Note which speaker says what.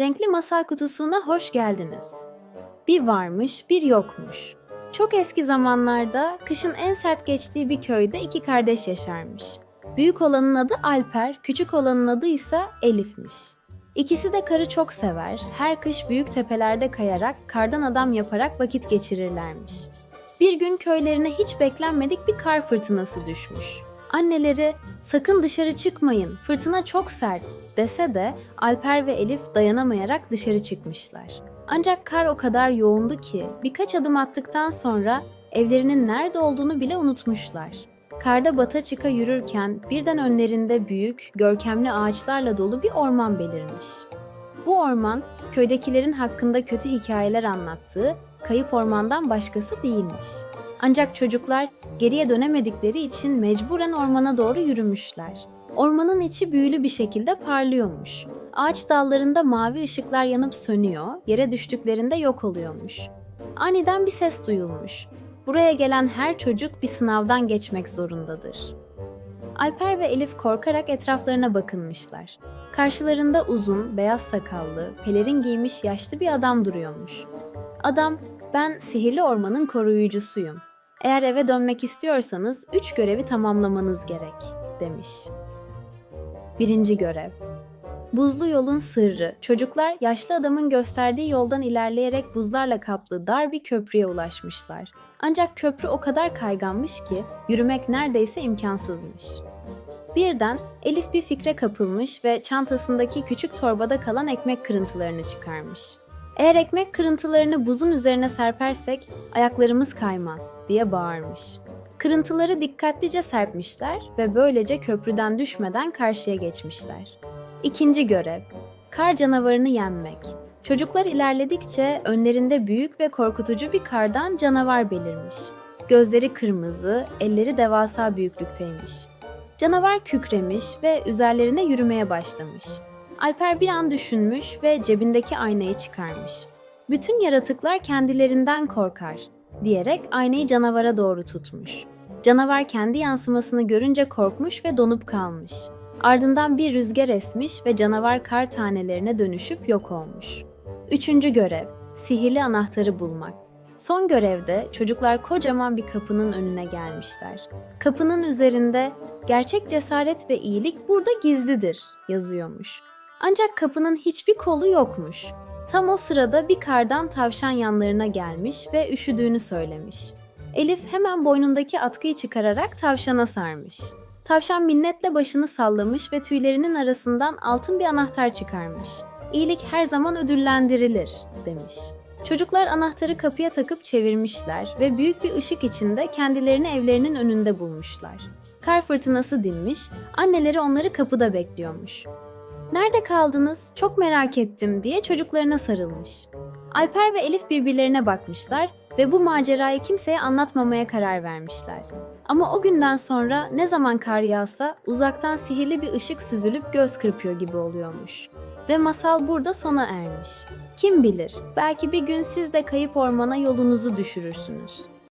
Speaker 1: Renkli Masal Kutusu'na hoş geldiniz. Bir varmış, bir yokmuş. Çok eski zamanlarda kışın en sert geçtiği bir köyde iki kardeş yaşarmış. Büyük olanın adı Alper, küçük olanın adı ise Elif'miş. İkisi de karı çok sever, her kış büyük tepelerde kayarak, kardan adam yaparak vakit geçirirlermiş. Bir gün köylerine hiç beklenmedik bir kar fırtınası düşmüş. Anneleri sakın dışarı çıkmayın, fırtına çok sert dese de Alper ve Elif dayanamayarak dışarı çıkmışlar. Ancak kar o kadar yoğundu ki birkaç adım attıktan sonra evlerinin nerede olduğunu bile unutmuşlar. Karda bata çıka yürürken birden önlerinde büyük, görkemli ağaçlarla dolu bir orman belirmiş. Bu orman köydekilerin hakkında kötü hikayeler anlattığı kayıp ormandan başkası değilmiş. Ancak çocuklar geriye dönemedikleri için mecburen ormana doğru yürümüşler. Ormanın içi büyülü bir şekilde parlıyormuş. Ağaç dallarında mavi ışıklar yanıp sönüyor, yere düştüklerinde yok oluyormuş. Aniden bir ses duyulmuş. Buraya gelen her çocuk bir sınavdan geçmek zorundadır. Alper ve Elif korkarak etraflarına bakınmışlar. Karşılarında uzun, beyaz sakallı, pelerin giymiş yaşlı bir adam duruyormuş. Adam, ben sihirli ormanın koruyucusuyum. Eğer eve dönmek istiyorsanız üç görevi tamamlamanız gerek, demiş. Birinci görev. Buzlu yolun sırrı. Çocuklar yaşlı adamın gösterdiği yoldan ilerleyerek buzlarla kaplı dar bir köprüye ulaşmışlar. Ancak köprü o kadar kayganmış ki yürümek neredeyse imkansızmış. Birden Elif bir fikre kapılmış ve çantasındaki küçük torbada kalan ekmek kırıntılarını çıkarmış. Eğer ekmek kırıntılarını buzun üzerine serpersek ayaklarımız kaymaz diye bağırmış. Kırıntıları dikkatlice serpmişler ve böylece köprüden düşmeden karşıya geçmişler. İkinci görev, kar canavarını yenmek. Çocuklar ilerledikçe önlerinde büyük ve korkutucu bir kardan canavar belirmiş. Gözleri kırmızı, elleri devasa büyüklükteymiş. Canavar kükremiş ve üzerlerine yürümeye başlamış. Alper bir an düşünmüş ve cebindeki aynayı çıkarmış. Bütün yaratıklar kendilerinden korkar diyerek aynayı canavara doğru tutmuş. Canavar kendi yansımasını görünce korkmuş ve donup kalmış. Ardından bir rüzgar esmiş ve canavar kar tanelerine dönüşüp yok olmuş. Üçüncü görev, sihirli anahtarı bulmak. Son görevde çocuklar kocaman bir kapının önüne gelmişler. Kapının üzerinde gerçek cesaret ve iyilik burada gizlidir yazıyormuş. Ancak kapının hiçbir kolu yokmuş. Tam o sırada bir kardan tavşan yanlarına gelmiş ve üşüdüğünü söylemiş. Elif hemen boynundaki atkıyı çıkararak tavşana sarmış. Tavşan minnetle başını sallamış ve tüylerinin arasından altın bir anahtar çıkarmış. İyilik her zaman ödüllendirilir demiş. Çocuklar anahtarı kapıya takıp çevirmişler ve büyük bir ışık içinde kendilerini evlerinin önünde bulmuşlar. Kar fırtınası dinmiş, anneleri onları kapıda bekliyormuş. Nerede kaldınız? Çok merak ettim diye çocuklarına sarılmış. Alper ve Elif birbirlerine bakmışlar ve bu macerayı kimseye anlatmamaya karar vermişler. Ama o günden sonra ne zaman kar yağsa uzaktan sihirli bir ışık süzülüp göz kırpıyor gibi oluyormuş. Ve masal burada sona ermiş. Kim bilir, belki bir gün siz de kayıp ormana yolunuzu düşürürsünüz.